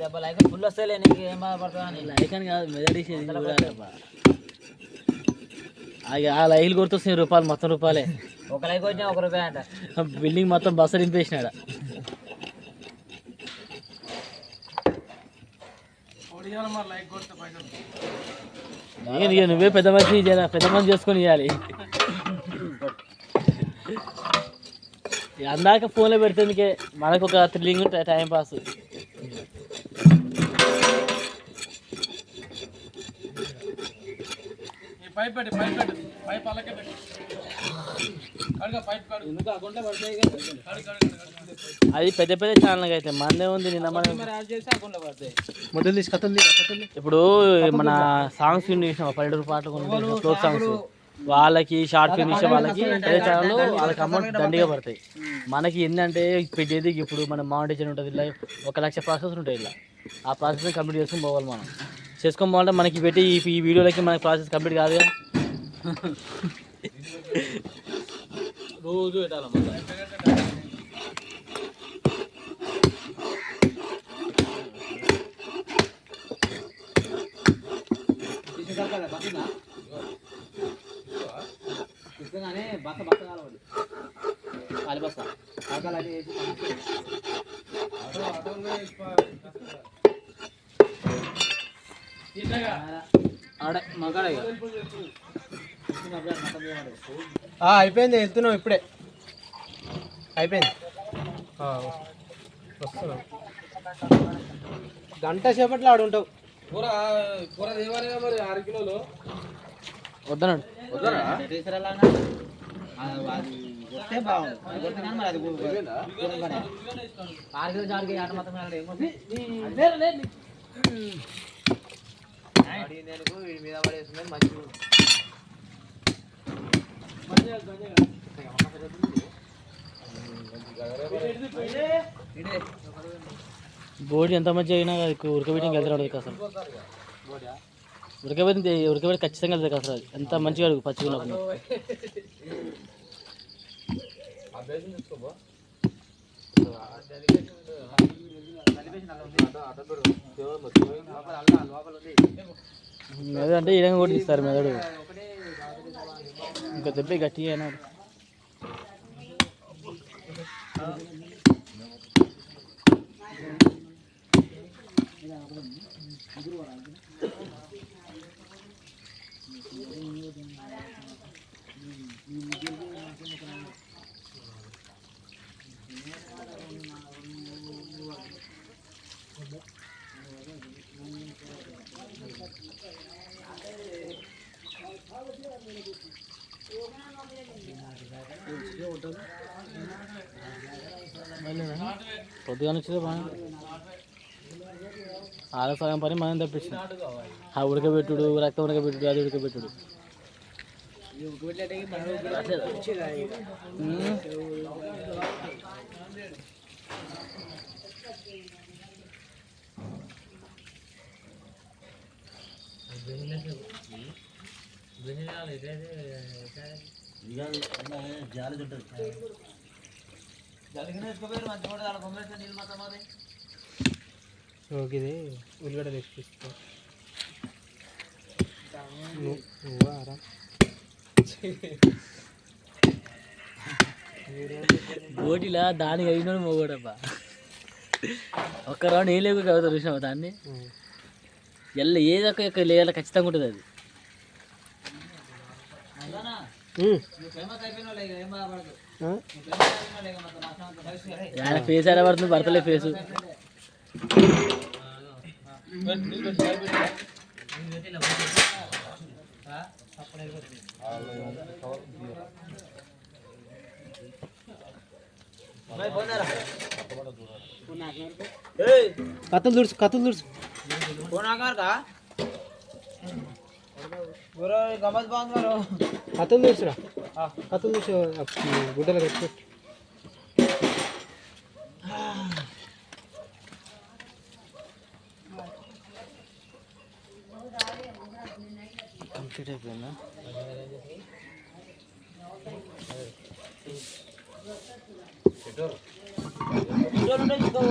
దెబ్బ like full వస్తలే నీకు ఏం బాధపడతావు అని. లైక్ అని కాదు మెదడి ఆ లైలు గుర్తొస్తుంది రూపాయలు మొత్తం రూపాయలే. ఒక లైక్ వచ్చినా ఒక రూపాయి అంట. బిల్డింగ్ మొత్తం బస్సు నింపేసినాడ నువ్వే పెద్ద మనిషి పెద్ద మనిషి చేసుకొని ఇవ్వాలి అందాక ఫోన్లో పెడుతుందికే మనకు ఒక థ్రిల్లింగ్ ఉంటుంది టైం పాస్ పైప్ పెట్టి పైప్ పెట్టు. పైప్ అలాగే పెట్టు కడుగా పైప్ కడు ఎందుకు అకౌంట్లో పడతాయి కడు కడు అది పెద్ద పెద్ద ఛానల్ అయితే మనదే ఉంది నిన్న మనం మొదలు తీసి కథలు ఇప్పుడు మన సాంగ్స్ చేసిన పల్లెటూరు పాటలు ఫ్లోక్ సాంగ్స్ వాళ్ళకి షార్ట్ ఫిల్మ్ ఇచ్చే వాళ్ళకి అదే ఛానల్లో వాళ్ళకి అమౌంట్ దండిగా పడతాయి. మనకి ఏంటంటే పెట్టేది ఇప్పుడు మన మానిటైజేషన్ ఉంటుంది ఇలా ఒక లక్ష ప్రాసెస్ ఉంటాయి ఇలా. ఆ ప్రాసెస్ కంప్లీట్ చేసుకొని పోవాలి మనం. చేసుకొని పోవాలంటే మనకి పెట్టి ఈ ఈ వీడియోలకి మనకి ప్రాసెస్ కంప్లీట్ కాదు కదా. రోజు పెట్టాలమ్మా బస్త బస్త కావాలి ఖాళీ బస్త ఆడే మగాడే ఆ, అయిపోయింది వెళ్తున్నాం ఇప్పుడే. అయిపోయింది. ఆ, వస్తున్నాం. గంట సేపట్లో ఆడు ఉంటావు. కూర కూర మరి ఆరు కిలోలు. వద్దన్నాడు. ఆరు కిలో చారు ఆట మీద మంచి. బోడి ఎంత మంచిగా అయినా అది ఉడకబెట్టి వెళ్తాడు అసలు. ఉడకబెట్టి ఉడకబెట్టి ఖచ్చితంగా వెళ్తుంది అసలు అది. ఎంత మంచిగా అడుగు పచ్చిగా ఉన్నప్పుడు మెదడు అంటే ఈ విధంగా కూడా తీస్తారు మెదడు. ఇంకా దెబ్బ గట్టిగా అయినా పొద్దుగా వచ్చింది బాగా ఆడ సగం పని మనం తప్పించింది ఆ ఉడకబెట్టుడు రక్తం ఉడకబెట్టుడు అది ఉడకబెట్టుడు ఉమ్. ఓకే ఇది ఉల్లిగడ్డ తెచ్చిపిస్తా నువ్వు- నువ్వా దానికి అయినోడు మోగోడబ్బా ఒక్క రౌండ్ ఏ లేకు కవుతా చూసినావు దాన్ని ఎల్ల ఏదో ఒక లేయాల ఖచ్చితంగా ఉంటుంది అది ఉమ్. ఫేమస్ అయిపోయిన ఏం బాధపడదు ఆ? ఆయన ఫేస్ ఆడ పడుతుంది భర్తలే ఫేసు కథలు తుడుచు కథలు తుడుచు గమ్మత్ బాగున్నారు కథలు తుడుచురా కథలు తుడుచు ఆ, గుడ్డలు కట్టుకో కంప్లీట్ అయిపోయిందా ఇంట్లో